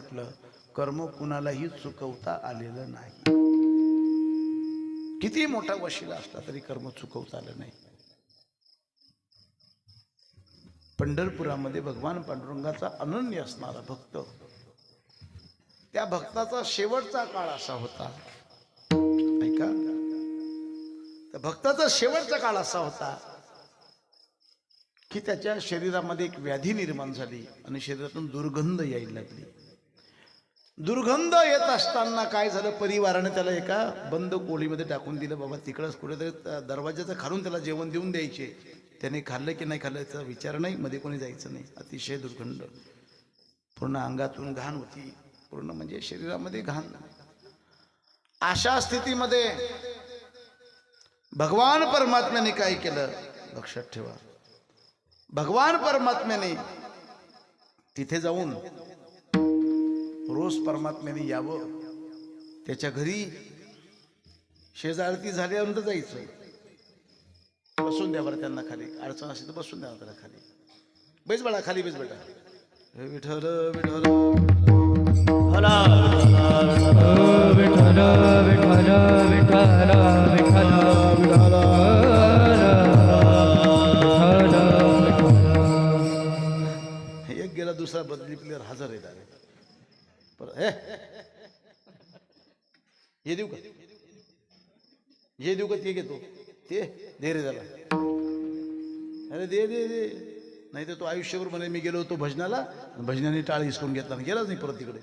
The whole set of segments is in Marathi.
म्हटलं कर्म कुणालाही चुकवता आलेलं नाही. किती मोठा वशिला असला तरी कर्म चुकवता आलं नाही. पंढरपुरामध्ये भगवान पांडुरंगाचा अनन्य असणारा भक्त. त्या भक्ताचा शेवटचा काळ असा होता. ऐका त्या भक्ताचा शेवटचा काळ असा होता की त्याच्या शरीरामध्ये एक व्याधी निर्माण झाली आणि शरीरातून दुर्गंध यायला लागली. दुर्गंध येत असताना काय झालं? परिवाराने त्याला एका बंद कोळीमध्ये टाकून दिलं. बाबा तिकडंच कुठेतरी दरवाजाचं खालून त्याला जेवण देऊन द्यायचे. त्याने खाल्लं की नाही खाल्लं याचा विचार नाही. मध्ये कोणी जायचं नाही. अतिशय दुर्गंध. पूर्ण अंगातून घाण होती. पूर्ण म्हणजे शरीरामध्ये घाण. अशा स्थितीमध्ये भगवान परमात्म्याने काय केलं? लक्षात ठेवा. भगवान परमात्म्याने तिथे जाऊन रोज परमात्म्याने यावं. त्याच्या घरी शेजारती झाल्यानंतर जायचं. बसून द्या बरं त्यांना खाली. अडचण असेल तर बसून द्या त्याला खाली. बैस बेटा खाली बैस बेटा. हे विठ्ठल विठ्ठल. विठ्ठल विठ्ठल विठ्ठल हे एक गेला दुसरा बदली प्लेअर हजर आहे परत हे हे देऊ का? हे देऊ का ते घेतो? ते दे रे त्याला अरे दे दे दे. नाही तर तो आयुष्यभर म्हणे मी गेलो होतो भजनाला भजनाने टाळ हिसकून घेतला आणि गेलाच नाही परत तिकडे?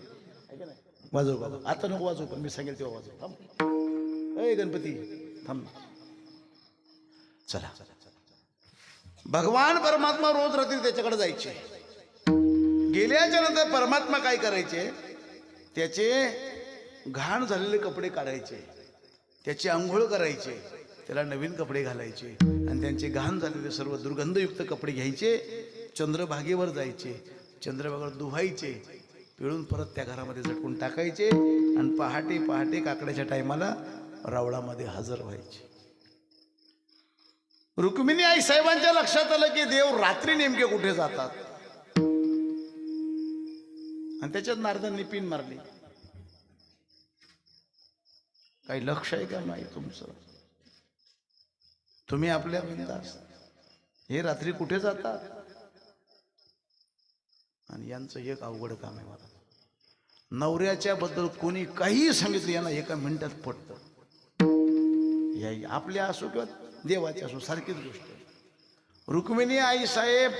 वाजव वाजव. आता नको वाजव पण मी सांगेल तेव्हा वाजव. थांब. अय गणपती थांब चला. भगवान परमात्मा रोज रात्री त्याच्याकडे जायचे. गेल्याच्यानंतर परमात्मा काय करायचे? त्याचे घाण झालेले कपडे काढायचे. त्याची आंघोळ करायचे. त्याला नवीन कपडे घालायचे. आणि त्यांचे घाण झालेले सर्व दुर्गंधयुक्त कपडे घ्यायचे. चंद्रभागेवर जायचे. चंद्रभागेवर दुहायचे. पिळून परत त्या घरामध्ये झटकून टाकायचे. आणि पहाटे पहाटे काकड्याच्या टायमाला रावळामध्ये हजर व्हायचे. रुक्मिणी आई साहेबांच्या लक्षात आलं की देव रात्री नेमके कुठे जातात? आणि त्याच्यात नारदांनी पिन मारली. काही लक्ष आहे का नाही तुमचं? तुम्ही आपल्या बिंदास हे रात्री कुठे जातात? आणि यांचं एक अवघड काम आहे मला. नवऱ्याच्या बद्दल कोणी काही सांगितलं यांना एका मिनिटात पडतं या आपल्या असो किंवा देवाची असो सारखीच गोष्ट रुक्मिणी आई साहेब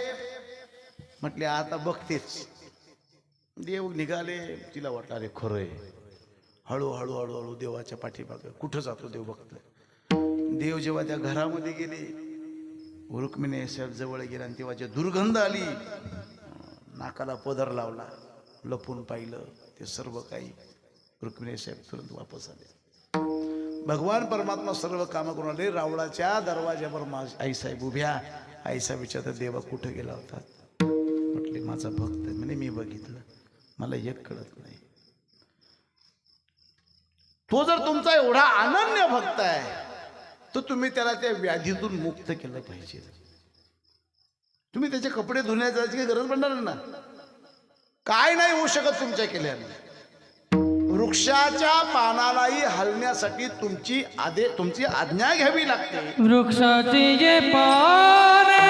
म्हटले आता बघतेच. देव निघाले तिला वाटलं अरे खरं आहे. हळूहळू हळूहळू देवाच्या पाठीमागं. कुठं जातो देव भक्त देव जेव्हा त्या घरामध्ये गेले रुक्मिणी साहेब जवळ गेला आणि तेव्हा जे दुर्गंध आली नाकाला पदर लावला लपून पाहिलं ते सर्व काही रुक्मिणी साहेब तुरंत वापस आले. भगवान परमात्मा सर्व कामं करून आले. रावळाच्या दरवाज्यावर माझ आईसाहेब उभ्या आईसाहेब विचारतात देवा कुठं गेला होता? म्हटले माझा भक्त म्हणे मी बघितलं. मला एक कळत नाही. तो जर तुमचा एवढा अनन्य भक्त आहे तर तुम्ही त्याला त्या व्याधीतून मुक्त केलं पाहिजे. तुम्ही त्याचे कपडे धुण्याची काही गरज पडणार ना? काय नाही होऊ शकत तुमच्या केल्याने. वृक्षाच्या पानालाही हलण्यासाठी तुमची आदे तुमची आज्ञा घ्यावी लागते. वृक्षाची जे पाने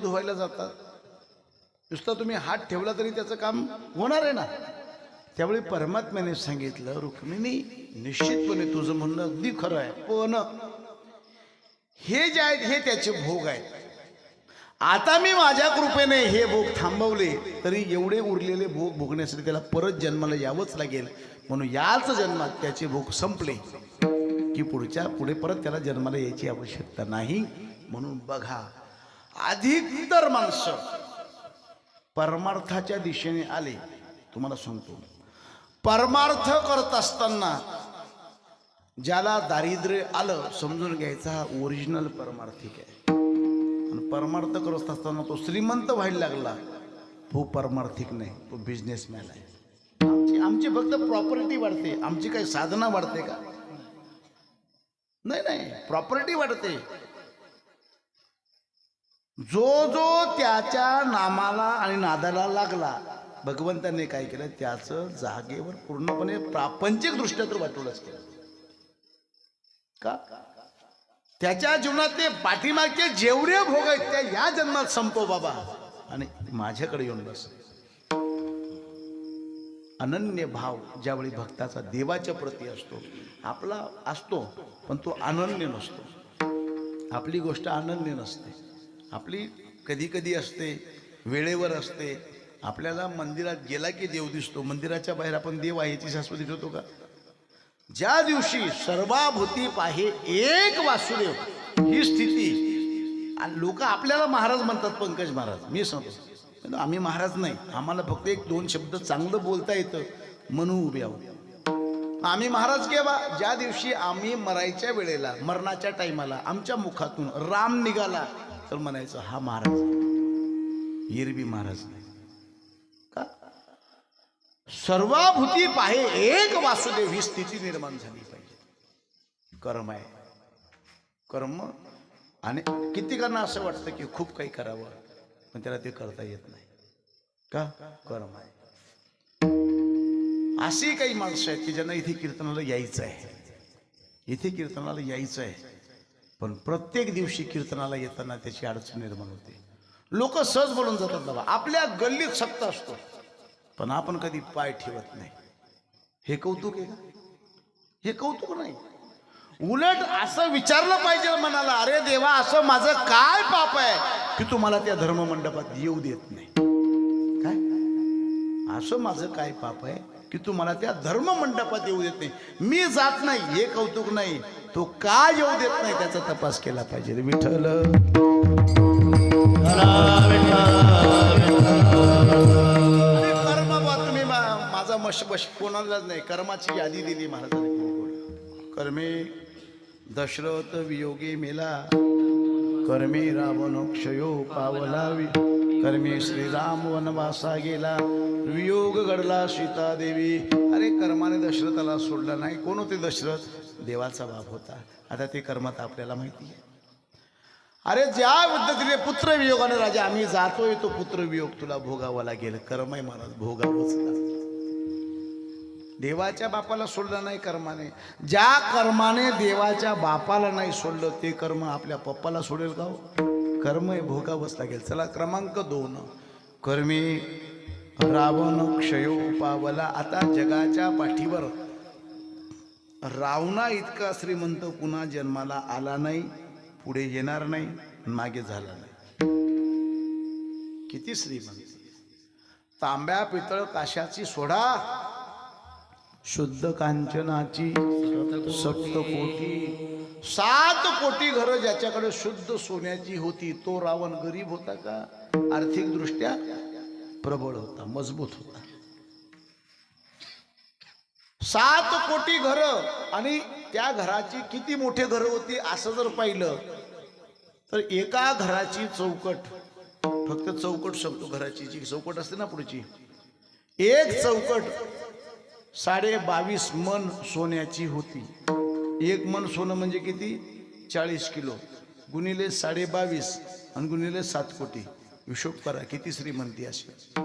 धुवायला जातात. नुसतं तुम्ही हात ठेवला तरी त्याचं काम होणार आहे ना? त्यावेळी परमात्म्याने सांगितलं रुक्मिणी निश्चितपणे तुझं म्हणणं अगदी खरं आहे पण हे जे आहेत हे त्याचे भोग आहेत. आता मी माझ्या कृपेने हे भोग थांबवले तरी एवढे उरलेले भोग भोगण्यासाठी त्याला परत जन्माला यावंच लागेल. म्हणून याच जन्मात त्याचे भोग संपले की पुढच्या पुढे परत त्याला जन्माला यायची आवश्यकता नाही. म्हणून बघा अधिकतर माणसं. परमार्थाच्या दिशेने आले. तुम्हाला सांगतो. परमार्थ करत असताना ज्याला दारिद्र्य आलं समजून घ्यायचा हा ओरिजिनल परमार्थिक आहे. आणि परमार्थ करत असताना तो श्रीमंत व्हायला लागला. तो परमार्थिक नाही तो बिझनेसमॅन आहे. आमची आमची फक्त प्रॉपर्टी वाढते. आमची काही साधना वाढते का? नाही नाही. प्रॉपर्टी वाढते. जो जो त्याच्या नामाला आणि नादाला लागला भगवंताने काय केलं? त्याचं जागेवर पूर्णपणे प्रापंचिक दृष्ट्या तर वाटोळच केलं. का? त्याच्या जीवनातले पाठीमागचे जेवढे भोग आहेत त्या या जन्मात संपव बाबा. आणि माझ्याकडे येऊन बस. अनन्य भाव ज्यावेळी भक्ताचा देवाच्या प्रती असतो आपला असतो पण तो अनन्य नसतो. आपली गोष्ट अनन्य नसते. आपली कधी कधी असते वेळेवर असते. आपल्याला मंदिरात गेला की देव दिसतो. मंदिराच्या बाहेर आपण देव आहे याची शाश्वती ठेवतो का? ज्या दिवशी सर्वाभूती पाहे एक वासुदेव ही स्थिती. आणि लोक आपल्याला महाराज म्हणतात पंकज महाराज मी सांगतो. आम्ही महाराज नाही. आम्हाला फक्त एक दोन शब्द चांगलं बोलता येतं. म्हणून उभे आहोत. आम्ही महाराज केव्हा ज्या दिवशी आम्ही मरायच्या वेळेला मरणाच्या टायमाला आमच्या मुखातून राम निघाला तर म्हणायचं हा महाराज हिरवी महाराज नाही. का? सर्वाभूती पाहे एक वासुदेव ही स्थिती निर्माण झाली पाहिजे. कर्म आहे. कर्म आणि कितीकांना असं वाटतं की खूप काही करावं पण त्याला ते करता येत नाही. का? कर्म आहे. अशी काही माणसं आहेत की ज्यांना इथे कीर्तनाला यायचं आहे. इथे कीर्तनाला यायचं आहे. पण प्रत्येक दिवशी कीर्तनाला येताना त्याची अडचण निर्माण होते. लोक सहज बोलून जातात बाबा आपल्या गल्लीत सत्ता असतो. पण आपण कधी पाय ठेवत नाही. हे कौतुक आहे का? हे कौतुक नाही. उलट असं विचारलं पाहिजे मनाला अरे देवा असं माझं काय पाप आहे? की तुम्हाला त्या त्या धर्ममंडपात येऊ देत नाही. काय? असं माझं काय पाप आहे? की तू मला त्या धर्म मंडपात येऊ देत नाही. मी जात नाही हे कौतुक नाही. तो का येऊ देत नाही त्याचा तपास केला पाहिजे. विठ्ठल. कर्म बा तुम्ही माझा मश बश कोणालाच नाही. कर्माची यादी दिली महाराजांनी. कर्मे दशरथ वियोगी मेला. कर्मे रावण क्षयो पावलावी. कर्मे श्रीराम वनवासा गेला. वियोग घडला सीता देवी अरे कर्माने दशरथाला सोडला नाही. कोण होते दशरथ? देवाचा बाप होता. आता ते कर्मात आपल्याला माहिती आहे. अरे ज्या पद्धतीने पुत्र वियोगाने राजा आम्ही जातोय तो पुत्र वियोग तुला भोगावा लागेल. कर्म आहे महाराज भोगावंच देवाच्या बापाला सोडलं नाही कर्माने. ज्या कर्माने देवाच्या बापाला नाही सोडलं ते कर्म आपल्या पप्पाला सोडेल का हो? कर्म आहे भोगावंच लागेल. चला क्रमांक दोन. कर्मी रावण क्षयोपावला आता जगाच्या पाठीवर. रावणा इतका श्रीमंत पुन्हा जन्माला आला नाही पुढे येणार नाही मागे झाला नाही. किती श्रीमंत. तांब्या पितळ काशाची सोडा. शुद्ध कांचनाची सप्त कोटी. सात कोटी घर ज्याच्याकडे शुद्ध सोन्याची होती तो रावण गरीब होता का? आर्थिक दृष्ट्या प्रबळ होता मजबूत होता. सात कोटी घर आणि त्या घराची किती मोठे घर होती असं जर पाहिलं तर एका घराची चौकट फक्त चौकट शब्द घराची जी चौकट असते ना पुढची एक चौकट साडे बावीस मन सोन्याची होती. एक मन सोनं म्हणजे किती? चाळीस किलो. गुणिले साडे बावीस आणि गुणिले सात कोटी. हिशोब करा किती श्रीमंती असेल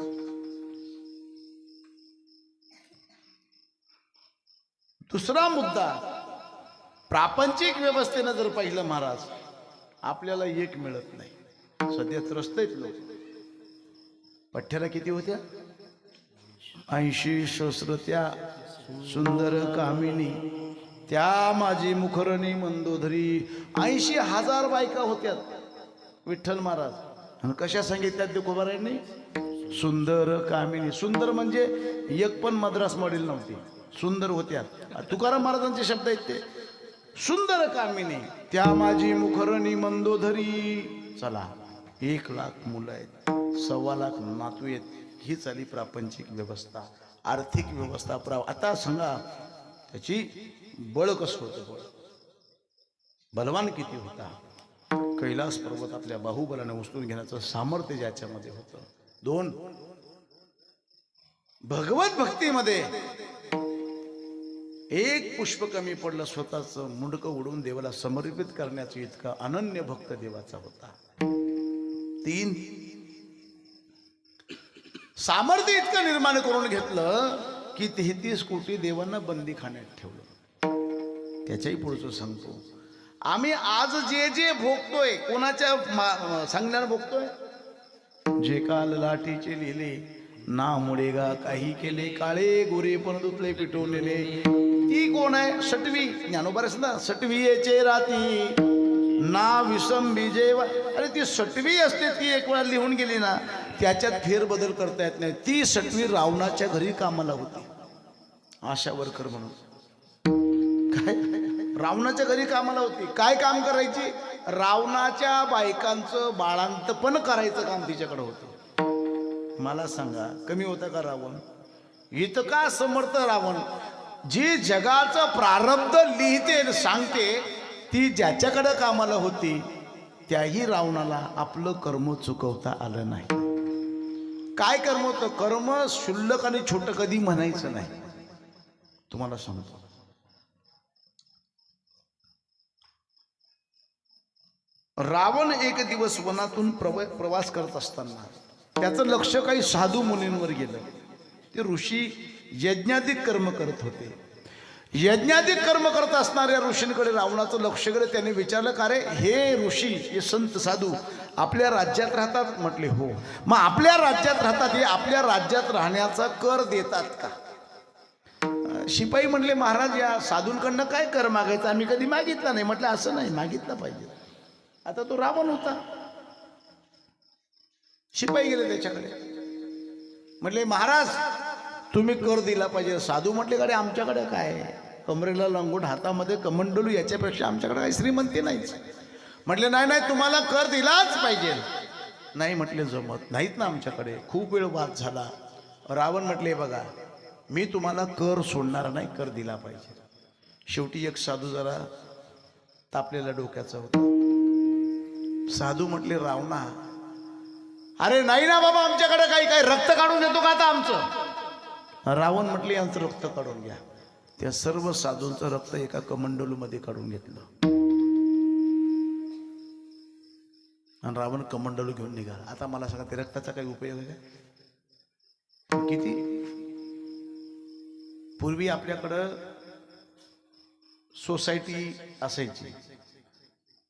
दुसरा मुद्दा प्रापंचिक व्यवस्थेनं जर पाहिलं महाराज आपल्याला एक मिळत नाही. सध्या त्रस्त आहेत लोक. पठ्ठ्याला किती होत्या? ऐंशी शस्त्रत्या सुंदर कामिनी. त्या माझी मुखरणी मंदोधरी. ऐंशी हजार बायका होत्या विठ्ठल महाराज. आणि कशा सांगितल्यात तुकोबारायांनी सुंदर कामिनी. सुंदर म्हणजे एक पण मद्रास मॉडेल नव्हती. सुंदर होत्या. तुकाराम महाराजांचे शब्द आहेत ते. सुंदर कामिनी. त्या माझी मुखरणी मंदोधरी. चला एक लाख मुलं आहेत. सव्वा लाख नातू आहेत. ही चाली प्रापंचिक व्यवस्था. आर्थिक व्यवस्था प्रा आता सांगा त्याची बळ कसं होतं? बळ? बलवान किती होता? कैलास पर्वत आपल्या बाहुबलाने उचलून घेण्याचं सामर्थ्य ज्याच्यामध्ये होतं. दोन भगवत भक्तीमध्ये एक पुष्प कमी पडलं स्वतःच मुंडकं उडवून देवाला समर्पित करण्याचा इतका अनन्य भक्त देवाचा होता. तीन सामर्थ्य इतकं निर्माण करून घेतलं की तेहतीस कोटी देवांना बंदी खाण्यात ठेवलं. त्याच्याही पुढचं सांगतो. आम्ही आज जे जे भोगतोय कोणाच्या मा- सांगण्यानं भोगतोय? जे काल लाठीचे लिहिले ना मुळेगा काही केले काळे गोरे पण दुतले पिटवलेले. नेले ती कोण आहे? सटवी ज्ञानोबारस ना सटवी याचे राती. ना विषम विजय अरे ती सटवी असते ती एक वेळा लिहून गेली ना त्याच्यात फेरबदल करता येत नाही. ती सटवी रावणाच्या घरी कामाला होती. आशा वर्कर म्हणून. काय? रावणाच्या घरी कामाला होती. काय काम करायची? रावणाच्या बायकांचं बाळांतपण करायचं काम तिच्याकडे होतं. मला सांगा कमी होता का रावण? इतका समर्थ रावण? जी जगाचं प्रारब्ध लिहिते सांगते ती ज्याच्याकडे कामाला होती त्याही रावणाला आपलं कर्म चुकवता आलं नाही. काय कर्म होतं? कर्म शुल्लक आणि छोटं कधी म्हणायचं नाही. तुम्हाला सांगतो. रावण एक दिवस वनातून प्रव प्रवास करत असताना त्याचं लक्ष काही साधू मुलींवर गेलं. ते ऋषी यज्ञाधिक कर्म करत होते. यज्ञाधिक कर्म करत असणाऱ्या ऋषींकडे रावणाचं लक्ष गेलं. त्याने विचारलं का रे हे ऋषी हे संत साधू आपल्या राज्यात राहतात? म्हटले हो. मग आपल्या राज्यात राहतात हे आपल्या राज्यात राहण्याचा कर देतात का? शिपाई म्हणले महाराज या साधूंकडनं काय कर मागायचा? आम्ही कधी मागितला नाही. म्हटलं असं नाही मागितलं पाहिजे. आता तो रावण होता. शिपाई गेले त्याच्याकडे. म्हटले महाराज तुम्ही कर दिला पाहिजे. साधू म्हटले अरे आमच्याकडे काय? कमरेला लंगूट हातामध्ये कमंडलू याच्यापेक्षा आमच्याकडे काही श्रीमंती नाहीच म्हटले नाही नाही तुम्हाला कर दिलाच पाहिजे. नाही म्हटले जमत नाहीत ना आमच्याकडे. खूप वेळ वाद झाला. रावण म्हटले बघा मी तुम्हाला कर सोडणार नाही कर दिला पाहिजे. शेवटी एक साधू जरा तापलेला डोक्याचा होता. साधू म्हटले रावणा. अरे नाही ना बाबा आमच्याकडे काही काही रक्त काढून देतो का आता आमचं? रावण म्हटले यांचं रक्त काढून घ्या. त्या सर्व साधूंचं रक्त एका कमंडलूमध्ये काढून घेतलं. आणि रावण कमंडलू घेऊन निघाला. आता मला सांगा ते रक्ताचा काही उपयोग आहे का? किती? पूर्वी आपल्याकडं सोसायटी असायची.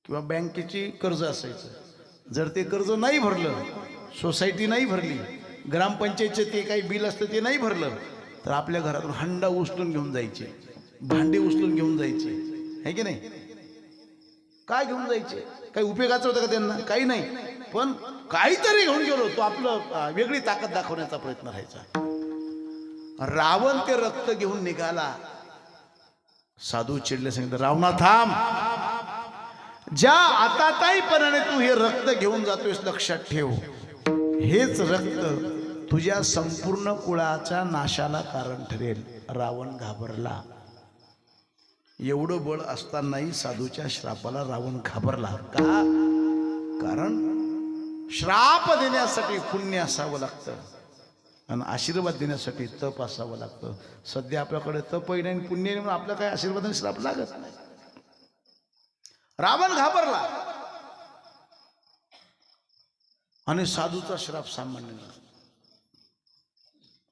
किंवा बँकेची कर्ज असायचं. जर ते कर्ज नाही भरलं सोसायटी नाही भरली ग्रामपंचायतचे ते काही बिल असतं ते नाही भरलं तर आपल्या घरातून हंडा उचलून घेऊन जायचे. भांडे उचलून घेऊन जायचे. आहे की नाही? काय घेऊन जायचे? काही उपयोगाचं होतं का त्यांना? काही नाही. पण काहीतरी घेऊन गेलो तो आपलं वेगळी ताकद दाखवण्याचा प्रयत्न राहायचा. रावण ते रक्त घेऊन निघाला. साधू चिडले सांगितलं रावणा थांब. ज्या आताताईपणाने तू हे रक्त घेऊन जातोयस लक्षात ठेव. हेच रक्त तुझ्या संपूर्ण कुळाच्या नाशाला कारण ठरेल. रावण घाबरला. एवढं बळ असतानाही साधूच्या श्रापाला रावण घाबरला. का? कारण श्राप देण्यासाठी पुण्य असावं लागतं. आणि आशीर्वाद देण्यासाठी तप असावं लागतं. सध्या आपल्याकडे तपही नाही आणि पुण्य नाही म्हणून आपल्या काही आशीर्वाद आणि श्राप लागत नाही? रावण घाबरला. आणि साधूचा श्राप सामान्य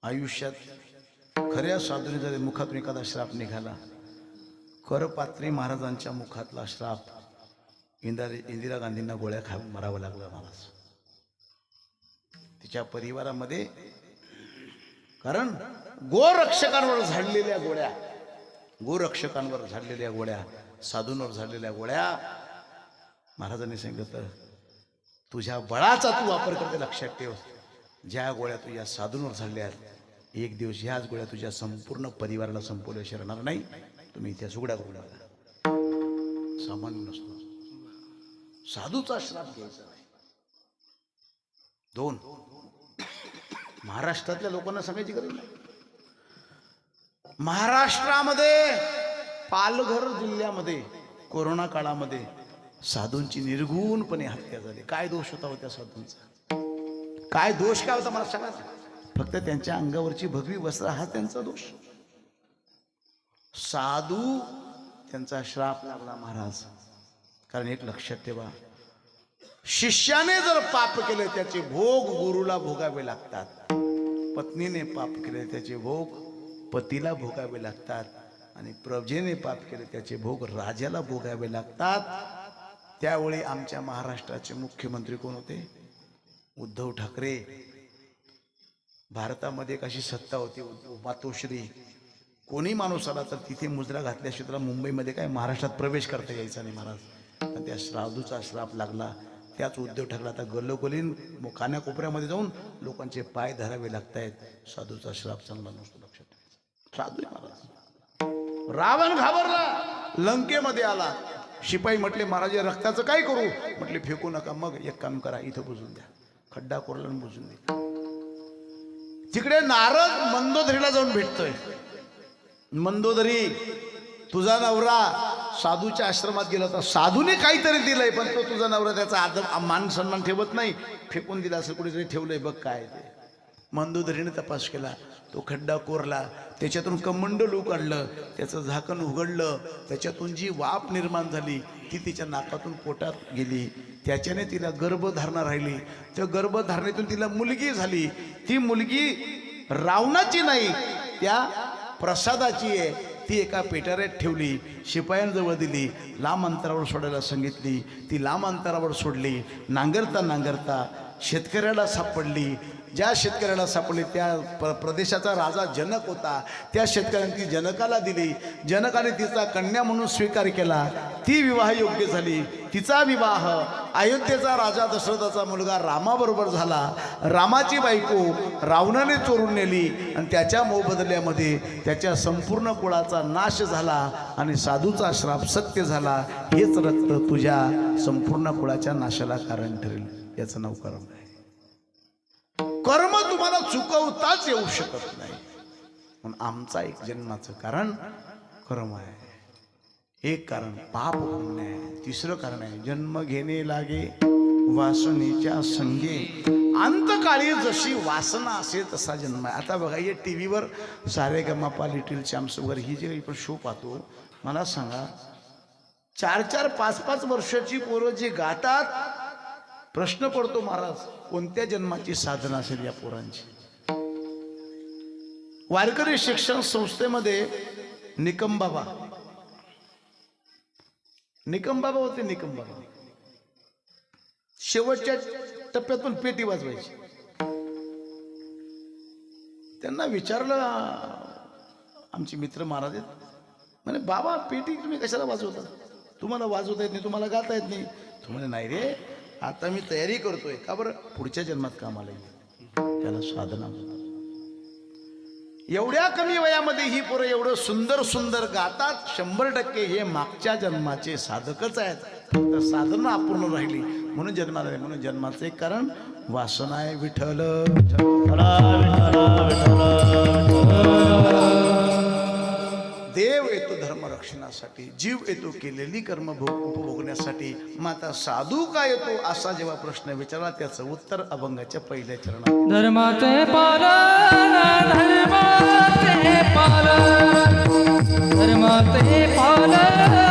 आयुष्यात खऱ्या साधूने जरी मुखातून एखादा श्राप निघाला करपात्री महाराजांच्या मुखातला श्राप इंदिरा इंदिरा गांधींना गोळ्या खा मरावं लागलं महाराज तिच्या परिवारामध्ये कारण गोरक्षकांवर झाडलेल्या गोळ्या गोरक्षकांवर झाडलेल्या गोळ्या साधूंवर झालेल्या गोळ्या. महाराजांनी सांगितलं तुझ्या बळाचा तू वापर करते लक्षात ठेव. ज्या गोळ्या तुझ्या साधूंवर झाल्या एक दिवस ह्याच गोळ्या तुझ्या संपूर्ण परिवाराला संपवल्याशिवाय राहणार नाही. तुम्ही इतिहास उघडा करू सामान्य नसतो. साधूचा श्राप घ्यायचा नाही. दोन महाराष्ट्रातल्या लोकांना सांगायची गरज नाही. महाराष्ट्रामध्ये पालघर जिल्ह्यामध्ये कोरोना काळामध्ये साधूंची निर्गुणपणे हत्या झाली. काय दोष होता होत्या साधूंचा? काय दोष काय होता मला सांगा फक्त त्यांच्या अंगावरची भगवी वस्त्र हा त्यांचा दोष. साधू त्यांचा श्राप लागला महाराज. कारण एक लक्षात ठेवा शिष्याने जर पाप केले त्याचे भोग गुरुला भोगावे लागतात. पत्नीने पाप केले त्याचे भोग पतीला भोगावे लागतात. आणि प्रजेने पाप केले त्याचे भोग राजाला भोगावे लागतात. त्यावेळी आमच्या महाराष्ट्राचे मुख्यमंत्री कोण होते? उद्धव ठाकरे. भारतामध्ये एक अशी सत्ता होती मातोश्री कोणी माणूस आला तर तिथे मुजरा घातल्याशिवाय त्याला मुंबईमध्ये काय महाराष्ट्रात प्रवेश करता यायचा नाही महाराज. त्या श्रावधूचा श्राप लागला. त्याच उद्धव ठाकरे आता गल्लोगलीन कान्याकोपऱ्यामध्ये जाऊन लोकांचे पाय धरावे लागत आहेत साधूचा श्राप चांगला नसतो लक्षात साधू आहे महाराज. रावण घाबरला. लंकेमध्ये आला. शिपाई म्हटले महाराज रक्ताचं काय करू? म्हटले फेकू नका. मग एक काम करा इथं बुजून द्या. खड्डा कोरला बुजून द्या. तिकडे नारद मंदोदरीला जाऊन भेटतोय. मंदोदरी तुझा नवरा साधूच्या आश्रमात गेला होता. साधूने काहीतरी दिलंय पण तो तुझा नवरा त्याचा आदर मान सन्मान ठेवत नाही. फेकून दिला असं कुठेतरी ठेवलंय बघ काय ते. मंदोदरीने तपास केला. तो खड्डा कोरला. त्याच्यातून कमंडल काढलं त्याचं झाकण उघडलं. त्याच्यातून जी वाफ निर्माण झाली ती तिच्या नाकातून पोटात गेली. त्याच्याने तिला गर्भधारणा राहिली. त्या गर्भधारणेतून तिला मुलगी झाली. ती मुलगी रावणाची नाही त्या प्रसादाची आहे. ती एका पेटाऱ्यात ठेवली शिपायांजवळ दिली लांब अंतरावर सोडायला सांगितली. ती लांब अंतरावर सोडली. नांगरता नांगरता शेतकऱ्याला सापडली. ज्या शेतकऱ्याला सापडले त्या प्र प्रदेशाचा राजा जनक होता. त्या शेतकऱ्यांनी ती जनकाला दिली. जनकाने तिचा कन्या म्हणून स्वीकार केला. ती विवाह योग्य झाली. तिचा विवाह अयोध्येचा राजा दशरथाचा मुलगा रामाबरोबर झाला. रामाची बायको रावणाने चोरून नेली आणि त्याच्या मोबदल्यामध्ये त्याच्या संपूर्ण कुळाचा नाश झाला आणि साधूचा श्राप सत्य झाला. हेच रक्त तुझ्या संपूर्ण कुळाच्या नाशाला कारण ठरेल. याचं नाव कर्म आहे. कर्म तुम्हाला चुकवताच येऊ शकत नाही. म्हणून आमचा एक जन्माचं कारण कर्म आहे. एक कारण पाप पुण्य आहे. तिसरं कारण आहे जन्म घेणे लागे वासनेच्या संगे. अंतकाळी जशी वासना असेल तसा जन्म आहे. आता बघा हे टी व्हीवर सारे गमापा लिटिल चॅम्प्स वगैरे ही जे आपण शो पाहतो मला सांगा चार चार पाच पाच वर्षाची पोरं जे गातात प्रश्न पडतो महाराज कोणत्या जन्माची साधना असेल या पोरांची? वारकरी शिक्षण संस्थेमध्ये निकम बाबा. निकम बाबा होते निकम बाबा. शेवटच्या टप्प्यातून पेटी वाजवायची. त्यांना विचारलं आमचे मित्र महाराज आहेत. म्हणे बाबा पेटी तुम्ही कशाला वाजवता? तुम्हाला वाजवता येत नाही तुम्हाला गाता येत नाही. तुम्हाला नाही रे आता मी तयारी करतोय. का बरं? पुढच्या जन्मात कामाला येईल त्याला साधना म्हणतात. एवढ्या कमी वयामध्ये ही पोरं एवढं सुंदर सुंदर गातात. शंभर टक्के हे मागच्या जन्माचे साधकच आहेत. फक्त साधना अपूर्ण राहिली. म्हणून जन्माला म्हणून जन्माचं एक कारण वासना आहे विठ्ठल. देव येतो धर्मरक्षणासाठी जीव येतो केलेली कर्म भोगण्यासाठी. उपभोगण्यासाठी माता साधू का येतो? असा जेव्हा प्रश्न विचारला त्याचं उत्तर अभंगाच्या पहिल्या चरणात. धर्माचे पालन धर्माचे पालन. धर्माचे पालन.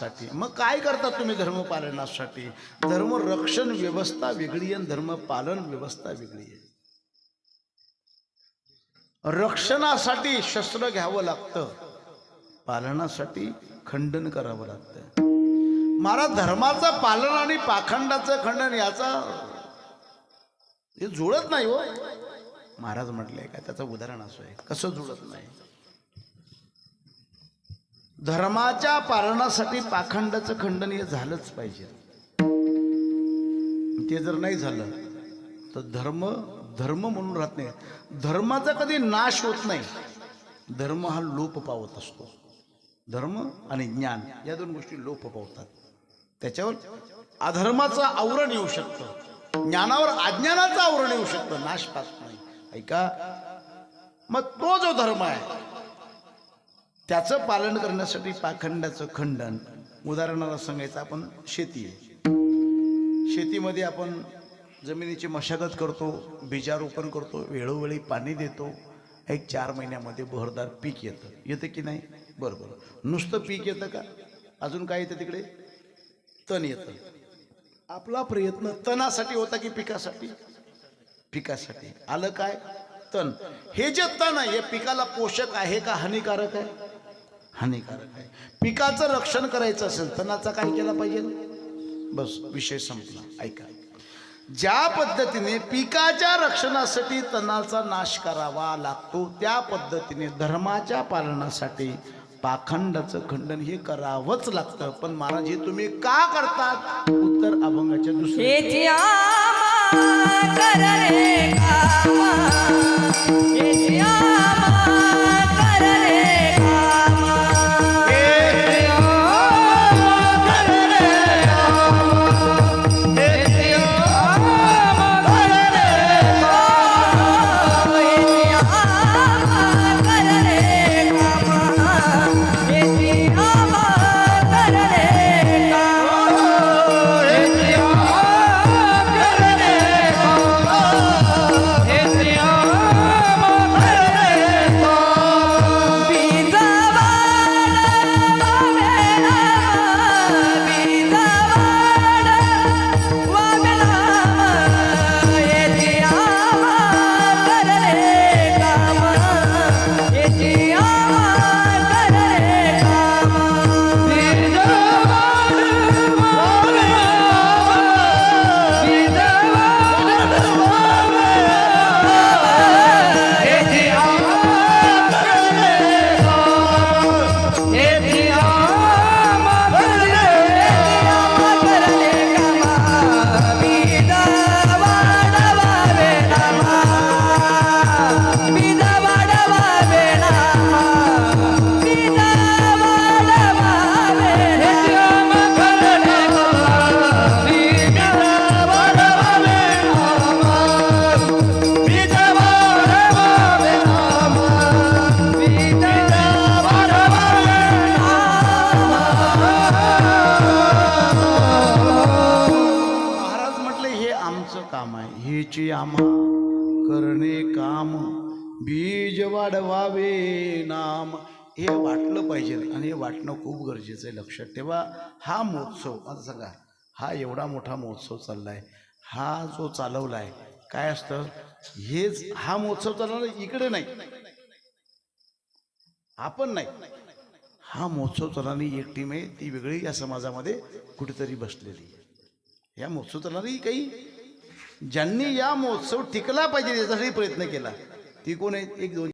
पालनासाठी मग काय करता तुम्ही धर्म पालनासाठी धर्म रक्षण व्यवस्था वेगळी आहे धर्म पालन व्यवस्था वेगळी आहे. रक्षणासाठी शस्त्र घ्यावं लागतं. पालनासाठी खंडन करावं लागतं. महाराज धर्माचं पालन आणि पाखंडाचं खंडन याचा हे जुळत नाही हो. महाराज म्हटलंय का त्याचं उदाहरण असं आहे. कसं जुळत नाही? धर्माच्या पालनासाठी पाखंडाचं खंडन हे झालंच पाहिजे. ते जर नाही झालं तर धर्म धर्म म्हणून राहत नाही. धर्माचा कधी नाश होत नाही. धर्म हा लोप पावत असतो. धर्म आणि ज्ञान या दोन गोष्टी लोप पावतात. त्याच्यावर अधर्माचं आवरण येऊ शकतं. ज्ञानावर अज्ञानाचं आवरण येऊ शकतं. नाश पाहत नाही. ऐका? मग तो जो धर्म आहे त्याचं पालन करण्यासाठी पाखंडाचं खंडन उदाहरणाला सांगायचं आपण शेती आहे. शेतीमध्ये आपण जमिनीची मशागत करतो बीजारोपण करतो वेळोवेळी पाणी देतो एक चार महिन्यामध्ये बहरदार पीक येतं. येतं की नाही? बरं बरं नुसतं पीक येतं का? अजून काय येतं तिकडे? तण येतं. आपला प्रयत्न तणासाठी होता की पिकासाठी? पिकासाठी. आलं काय? तण. हे जे तण आहे हे पिकाला पोषक आहे का हानिकारक आहे? हानिकारक आहे. पिकाचं रक्षण करायचं असेल तणाचा काय केला पाहिजे? बस विषय संपला. ऐका. ज्या पद्धतीने पिकाच्या रक्षणासाठी तणाचा नाश करावा लागतो त्या पद्धतीने धर्माच्या पालनासाठी पाखंडाचं खंडन हे करावंच लागतं. पण महाराज हे तुम्ही का करतात? उत्तर अभंगाच्या दुसऱ्या गरजेचं आहे लक्षात ठेवा हा महोत्सव आता सांगा हा एवढा मोठा महोत्सव चाललाय हा जो चालवलाय काय असतं? हेच हा महोत्सव चालवला इकडे नाही. आपण नाही. हा महोत्सव चालणारी एक टीम आहे ती वेगळी या समाजामध्ये कुठेतरी बसलेली आहे. या महोत्सव चालणारी काही ज्यांनी या महोत्सव टिकला पाहिजे याच्यासाठी प्रयत्न केला. ती कोण आहे एक दोन